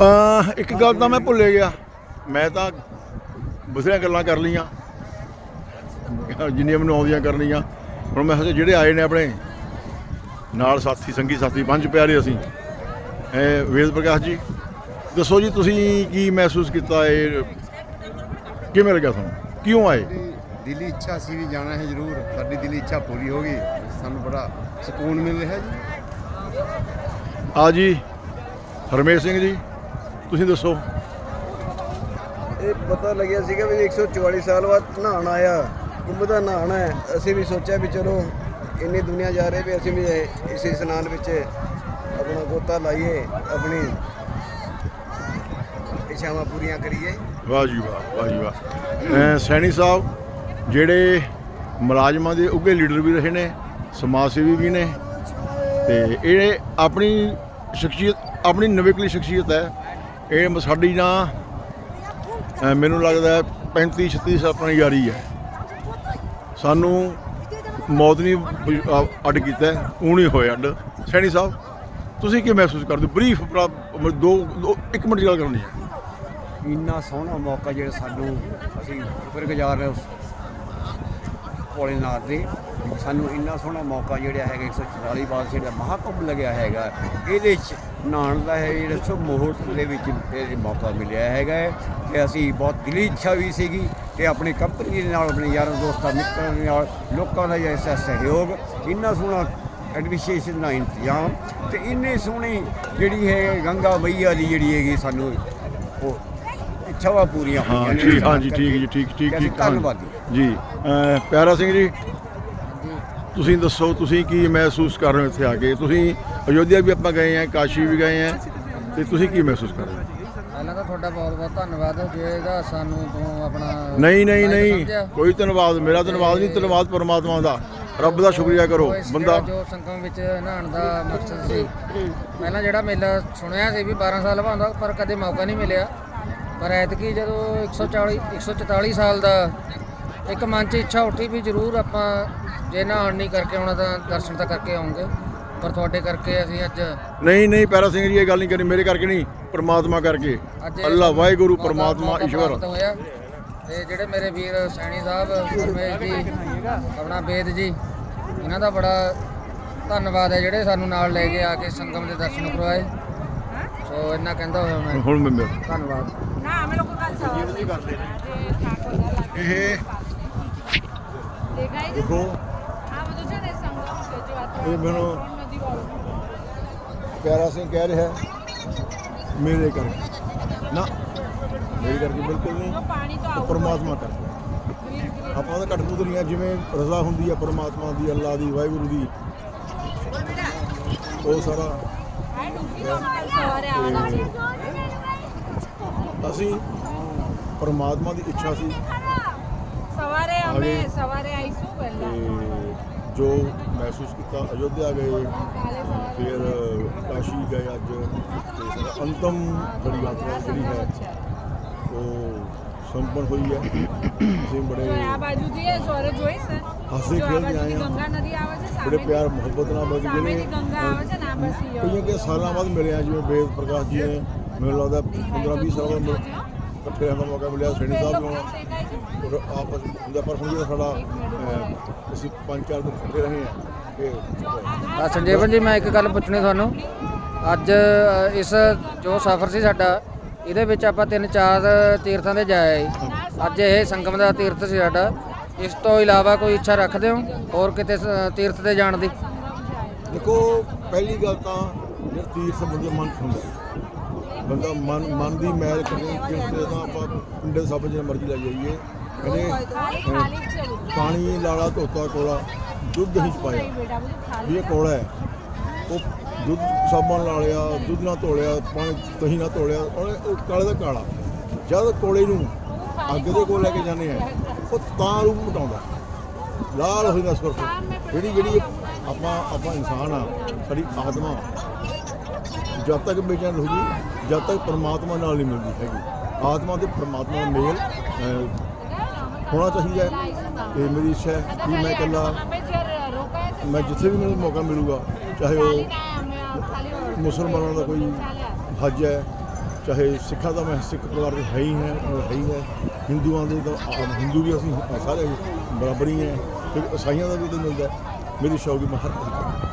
ਇੱਕ ਗੱਲ ਤਾਂ ਮੈਂ ਭੁੱਲੇ ਗਿਆ। ਮੈਂ ਤਾਂ ਬਥੇਰੀਆਂ ਗੱਲਾਂ ਕਰ ਲਈਆਂ। ਜਿੰਨੀਆਂ ਮੈਨੂੰ ਆਉਂਦੀਆਂ ਕਰਨੀਆਂ। ਹੁਣ ਮੈਂ ਕਿਹਾ ਜਿਹੜੇ ਆਏ ਨੇ ਆਪਣੇ ਨਾਲ ਸਾਥੀ ਸੰਗੀ ਸਾਥੀ ਪੰਜ ਪਿਆਰੇ ਅਸੀਂ। ਇਹ ਵੇਦ ਪ੍ਰਕਾਸ਼ ਜੀ ਦੱਸੋ ਜੀ ਤੁਸੀਂ ਕੀ ਮਹਿਸੂਸ ਕੀਤਾ ਇਹ? ਕਿਵੇਂ ਲੱਗਿਆ ਤੁਹਾਨੂੰ? ਕਿਉਂ ਆਏ? ਦਿਲੀ ਇੱਛਾ ਸੀ ਵੀ ਜਾਣਾ ਹੈ ਜ਼ਰੂਰ। ਸਾਡੀ ਦਿਲੀ ਇੱਛਾ ਪੂਰੀ ਹੋ ਗਈ। ਸਾਨੂੰ ਬੜਾ ਸਕੂਨ ਮਿਲ ਰਿਹਾ ਜੀ। ਆ ਜੀ ਹਰਮੇਸ਼ ਸਿੰਘ ਜੀ। ਤੁਸੀਂ ਦੱਸੋ। ਇਹ ਪਤਾ ਲੱਗਿਆ ਸੀਗਾ ਵੀ 144 ਸਾਲ ਬਾਅਦ ਨਹਾਉਣ ਆਇਆ। ਕੁੰਭ ਦਾ ਨਹਾਉਣਾ ਹੈ। ਅਸੀਂ ਵੀ ਸੋਚਿਆ ਵੀ ਚਲੋ ਇੰਨੀ ਦੁਨੀਆ ਜਾ ਰਹੀ ਵੀ ਅਸੀਂ ਵੀ ਇਸ ਇਸ਼ਨਾਨ ਵਿੱਚ ਆਪਣਾ ਗੋਤਾ ਲਾਈਏ ਆਪਣੀ ਇੱਛਾਵਾਂ ਪੂਰੀਆਂ ਕਰੀਏ। ਵਾਹ ਜੀ ਵਾਹ ਵਾਹ ਜੀ ਵਾਹ। ਸੈਣੀ ਸਾਹਿਬ ਜਿਹੜੇ ਮੁਲਾਜ਼ਮਾਂ ਦੇ ਉੱਘੇ ਲੀਡਰ ਵੀ ਰਹੇ ਨੇ ਸਮਾਜ ਸੇਵੀ ਵੀ ਨੇ ਤੇ ਇਹ ਆਪਣੀ ਸ਼ਖਸੀਅਤ ਆਪਣੀ ਨਵੇਕਲੀ ਸ਼ਖਸੀਅਤ ਹੈ। ਇਹ ਸਾਡੀ ਨਾ ਮੈਨੂੰ ਲੱਗਦਾ ਹੈ 35 36 ਸਾਲ ਪੁਰਾਣੀ ਯਾਰੀ ਹੈ। ਸਾਨੂੰ ਮੌਤ ਨਹੀਂ ਅੱਡ ਕੀਤਾ ਉਹ ਨਹੀਂ ਹੋਇਆ ਅੱਡ। ਸੈਣੀ ਸਾਹਿਬ, ਤੁਸੀਂ ਕੀ ਮਹਿਸੂਸ ਕਰਦੇ ਬਰੀਫ ਦੋ, ਦੋ- ਇੱਕ ਮਿੰਟ ਦੀ ਗੱਲ ਕਰਨੀ ਹੈ। ਇੰਨਾ ਸੋਹਣਾ ਮੌਕਾ ਜਿਹੜਾ ਸਾਨੂੰ ਅਸੀਂ ਸ਼ੁਕਰਗੁਜ਼ਾਰ ਹਾਂ ਉਸ ਭੋਲੇਨਾਥ ਦੇ। ਸਾਨੂੰ ਇੰਨਾ ਸੋਹਣਾ ਮੌਕਾ ਜਿਹੜਾ ਹੈਗਾ 144 ਬਾਅਦ ਜਿਹੜਾ ਮਹਾਕੁੰਭ ਲੱਗਿਆ ਹੈਗਾ। ਇਹਦੇ ਚ ਨਹਾਉਣ ਦਾ ਹੈ ਜਿਹੜਾ ਸ਼ੁਭ ਮੁਹੂਰਤ ਦੇ ਵਿੱਚ ਇਹ ਮੌਕਾ ਮਿਲਿਆ ਹੈਗਾ ਤੇ ਅਸੀਂ ਬਹੁਤ ਦਿਲੀ ਇੱਛਾ ਵੀ ਸੀਗੀ ਤੇ ਆਪਣੀ ਕੰਪਨੀ ਦੇ ਨਾਲ ਆਪਣੇ ਯਾਰਾਂ ਦੋਸਤਾਂ ਮਿੱਤਰਾਂ ਦੇ ਨਾਲ ਲੋਕਾਂ ਦਾ ਜਿਹੜਾ ਸਹਿਯੋਗ ਇੰਨਾ ਸੋਹਣਾ ਐਡਮਿਨਿਸਟ੍ਰੇਸ਼ਨ ਦਾ ਇੰਤਜ਼ਾਮ ਤੇ ਇੰਨੇ ਸੋਹਣੀ ਜਿਹੜੀ ਹੈ ਗੰਗਾ ਮਈਆ ਦੀ ਜਿਹੜੀ ਹੈਗੀ ਸਾਨੂੰ ਉਹ ਇੱਛਾਵਾਂ ਪੂਰੀਆਂ ਹਾਂ ਹੋਈਆਂ ਨੇ। ਹਾਂ ਜੀ ਠੀਕ ਜੀ ਠੀਕ ਠੀਕ। ਧੰਨਵਾਦੀ ਜੀ ਪਿਆਰਾ ਸਿੰਘ ਜੀ। ਤੁਸੀਂ ਦੱਸੋ ਤੁਸੀਂ ਕੀ ਮਹਿਸੂਸ ਕਰ ਰਹੇ ਹੋ ਇੱਥੇ ਆ ਕੇ? ਤੁਸੀਂ ਅਯੋਧਿਆ ਵੀ ਆਪਾਂ ਗਏ ਆ ਕਾਸ਼ੀ ਵੀ ਗਏ ਆ ਤੇ ਤੁਸੀਂ ਕੀ ਮਹਿਸੂਸ ਕਰ ਰਹੇ ਹੋ? ਪਹਿਲਾਂ ਤਾਂ ਤੁਹਾਡਾ ਬਹੁਤ ਬਹੁਤ ਧੰਨਵਾਦ ਜਿਹੜਾ ਸਾਨੂੰ ਤੋਂ ਆਪਣਾ ਨਹੀਂ ਨਹੀਂ ਨਹੀਂ। ਕੋਈ ਧੰਨਵਾਦ ਮੇਰਾ ਧੰਨਵਾਦ ਨਹੀਂ ਧੰਨਵਾਦ ਪਰਮਾਤਮਾ ਦਾ। ਰੱਬ ਦਾ ਸ਼ੁਕਰੀਆ ਕਰੋ ਬੰਦਾ ਜੋ ਸੰਗਮ ਵਿੱਚ ਨਹਾਉਣ ਦਾ ਮਕਸਦ ਸੀ। ਪਹਿਲਾਂ ਜਿਹੜਾ ਮੇਲਾ ਸੁਣਿਆ ਸੀ ਵੀ 12 ਸਾਲ ਬਾਅਦ ਪਰ ਕਦੇ ਮੌਕਾ ਨਹੀਂ ਮਿਲਿਆ। ਪਰ ਐਤਕੀ ਜਦੋਂ 140 144 ਸਾਲ ਦਾ ਇੱਕ ਮਨ 'ਚ ਇੱਛਾ ਉੱਠੀ ਵੀ ਜ਼ਰੂਰ ਆਪਾਂ ਜੇ ਨਾ ਆਣ ਨਹੀਂ ਕਰਕੇ ਆਉਣਾ ਤਾਂ ਦਰਸ਼ਨ ਤਾਂ ਕਰਕੇ ਆਉਂਗੇ। ਪਰ ਤੁਹਾਡੇ ਕਰਕੇ ਅਸੀਂ ਅੱਜ ਨਹੀਂ ਨਹੀਂ ਪੈਰਾ ਸਿੰਘ ਜੀ ਇਹ ਗੱਲ ਨਹੀਂ ਕਰਨੀ ਮੇਰੇ ਕਰਕੇ ਨਹੀਂ ਪ੍ਰਮਾਤਮਾ ਕਰਕੇ। ਅੱਲਾ ਵਾਹਿਗੁਰੂ ਪ੍ਰਮਾਤਮਾ ਈਸ਼ਵਰ। ਤੇ ਜਿਹੜੇ ਮੇਰੇ ਵੀਰ ਸੈਣੀ ਸਾਹਿਬ ਰਮੇਸ਼ ਜੀ ਆਪਣਾ ਬੇਦ ਜੀ ਇਹਨਾਂ ਦਾ ਬੜਾ ਧੰਨਵਾਦ ਹੈ ਜਿਹੜੇ ਸਾਨੂੰ ਨਾਲ ਲੈ ਕੇ ਆ ਕੇ ਸੰਗਮ ਦੇ ਦਰਸ਼ਨ ਕਰਵਾਏ। ਸੋ ਇਹਨਾਂ ਕਹਿੰਦਾ ਹੋਇਆ ਮੈਂ। ਹੁਣ ਮੈਂ ਧੰਨਵਾਦ। ਨਾ ਮੈਂ ਲੋਕਾਂ ਗੱਲ ਸਾਹ ਇਹ દેખાય છે ਦੇਖੋ આ બધું છે ને સંગમ છે જો આ ਇਹ ਮੈਨੂੰ ત્રણ નદી વાળું ਪਿਆਰਾ ਸਿੰਘ ਕਹਿ ਰਿਹਾ ਹੈ, ਮੇਰੇ ਕਰਕੇ ਨਾ ਮੇਰੇ ਕਰਕੇ ਬਿਲਕੁਲ ਨਹੀਂ તો પાણી તો ਉਹ આવું ਪਰਮਾਤਮਾ ਕਰਕੇ ગ્રીન ગ્રીન ਆਪਾਂ ਤਾਂ ਘੱਟ ਨਹੀਂ ਆ ਜਿਵੇਂ ਰਜ਼ਾ ਹੁੰਦੀ ਆ ਪਰਮਾਤਮਾ ਦੀ ਅੱਲਾ ਦੀ ਵਾਹਿਗੁਰੂ ਦੀ ਉਹ ਸਾਰਾ આ ડૂબી તો કાલ સવારે આવવાના છે ਅਸੀਂ ਪਰਮਾਤਮਾ ਦੀ ਇੱਛਾ ਸੀ સવારે અમે હવે- સવારે આવીશું ਤੇ પહેલા ਜੋ ਮਹਿਸੂਸ ਕੀਤਾ ਅਯੋਧਿਆ ਗਏ કાલે સવારે ਫਿਰ ਕਾਸ਼ੀ ਗਏ ਅੱਜ ਤੇ ਸਾਡਾ ਅੰਤਮ ਜਿਹੜੀ ਯਾਤਰਾ ਜਿਹੜੀ ਹੈ ਉਹ ਸੰਪੰਨ ਹੋਈ ਹੈ ਅਸੀਂ ਬੜੇ જો આ બાજુથી એ સવારે જોઈશ ને હસી જો આ ખેલની બાજુથી આયા. ગંગા નદી આવે છે ਬੜੇ સામેથી ਪਿਆਰ ਮੁਹੱਬਤ ਨਾਲ ਬਚ ਗਏ સામેથી ગંગા આવે છે ને આ બસ ઈ ਕਈਆਂ ਕਿ ਸਾਲਾਂ ਬਾਅਦ ਮਿਲੇ ਆ ਜਿਵੇਂ ਵੇਦ ਪ੍ਰਕਾਸ਼ ਜੀ ਨੇ ਮੈਨੂੰ ਲੱਗਦਾ 15 20 ਸਾਲ ਬਾਅਦ ਮਿਲ- ਇਕੱਠੇ ਦਾ ਮੌਕਾ ਮਿਲਿਆ ਸੈਣੀ ਸਾਹਿਬ ਨੂੰ ਔਰ ਆਪਸ ਹੁੰਦਾ ਪਰ ਹੁਣ ਜਿਹੜਾ ਸਾਡਾ ਅਸੀਂ ਪੰਜ ਚਾਰ ਦਿਨ ਇਕੱਠੇ ਰਹੇ ਹਾਂ ਆ ਸੰਜੀਵਨ ਜੀ ਮੈਂ ਇੱਕ ਗੱਲ ਪੁੱਛਣੀ ਤੁਹਾਨੂੰ। ਅੱਜ ਇਸ ਜੋ ਸਫ਼ਰ ਸੀ ਸਾਡਾ ਇਹਦੇ ਵਿੱਚ ਆਪਾਂ ਤਿੰਨ ਚਾਰ ਤੀਰਥਾਂ ਤੇ ਜਾਇਆ ਅੱਜ ਇਹ ਸੰਗਮ ਦਾ ਤੀਰਥ ਸੀ ਸਾਡਾ। ਇਸ ਤੋਂ ਇਲਾਵਾ ਕੋਈ ਇੱਛਾ ਰੱਖਦੇ ਹੋ? ਹੋਰ ਕਿਤੇ ਤੀਰਥ ਤੇ ਜਾਣ ਦੀ? ਦੇਖੋ ਪਹਿਲੀ ਗੱਲ ਤਾਂ ਜਿਹੜਾ ਤੀਰ ਸੰਬੰਧੀ ਮਨ ਹੁੰਦਾ ਬੰਦਾ ਮਨ ਮਨ ਦੀ ਮੈਲ ਕਰੇ ਕਿਉਂਕਿ ਤਾਂ ਆਪਾਂ ਪਿੰਡੇ ਸਭ ਜਿਵੇਂ ਮਰਜ਼ੀ ਲੈ ਜਾਈਏ। ਕਹਿੰਦੇ ਪਾਣੀ ਲਾਲਾ ਧੋਤਾ, ਕੋਲਾ, ਦੁੱਧ ਹੀ ਪਾਇਆ। ਵੀ ਇਹ ਕੋਲਾ ਹੈ। ਉਹ ਦੁੱਧ ਸਾਬਣ ਲਾ ਲਿਆ, ਦੁੱਧ ਨਾਲ ਧੋਲਿਆ ਪਾਣੀ ਤਹੀ ਨਾਲ ਧੋਲਿਆ ਉਹ ਕਾਲੇ ਦਾ ਕਾਲਾ। ਜਦ ਕੋਲੇ ਨੂੰ ਅੱਗ ਦੇ ਕੋਲ ਲੈ ਕੇ ਜਾਂਦੇ ਆ, ਉਹ ਤਾਂ ਰੂਪ ਮਟਾਉਂਦਾ। ਲਾਲ ਹੋਈ ਜਾਂਦਾ ਸੁਰਖ। ਜਿਹੜੀ ਜਿਹੜੀ ਆਪਾਂ ਆਪਾਂ ਇਨਸਾਨ ਆ, ਸਾਡੀ ਆਤਮਾ। ਜਦ ਤੱਕ ਬੇਚੈਨ ਰਹੂਗੀ ਜਦ ਤੱਕ ਪਰਮਾਤਮਾ ਨਾਲ ਨਹੀਂ ਮਿਲਦੀ ਹੈਗੀ। ਆਤਮਾ ਤੇ ਪਰਮਾਤਮਾ ਦਾ ਮੇਲ ਹੋਣਾ ਚਾਹੀਦਾ ਇਹ ਮੇਰੀ ਇੱਛਾ ਹੈ ਕਿ ਮੈਂ ਇਕੱਲਾ, ਮੈਂ ਜਿੱਥੇ ਵੀ ਮੈਨੂੰ ਮੌਕਾ ਮਿਲੂਗਾ, ਚਾਹੇ ਉਹ ਮੁਸਲਮਾਨਾਂ ਦਾ ਕੋਈ ਹੱਜ ਹੈ, ਚਾਹੇ ਸਿੱਖਾਂ ਦਾ ਮੈਂ ਸਿੱਖ ਪਰਿਵਾਰ ਦੇ ਹੈ ਹੀ ਹੈ ਹੈ ਹੀ ਹੈ। ਹਿੰਦੂਆਂ ਦੇ ਤਾਂ ਹਿੰਦੂ ਵੀ ਅਸੀਂ ਸਾਰੇ ਬਰਾਬਰ ਹੀ ਹੈ। ਤੇ ਇਸਾਈਆਂ ਦਾ ਵੀ ਤਾਂ ਮਿਲਦਾ ਮੇਰੀ ਸ਼ੌਕ ਮੈਂ ਹਰ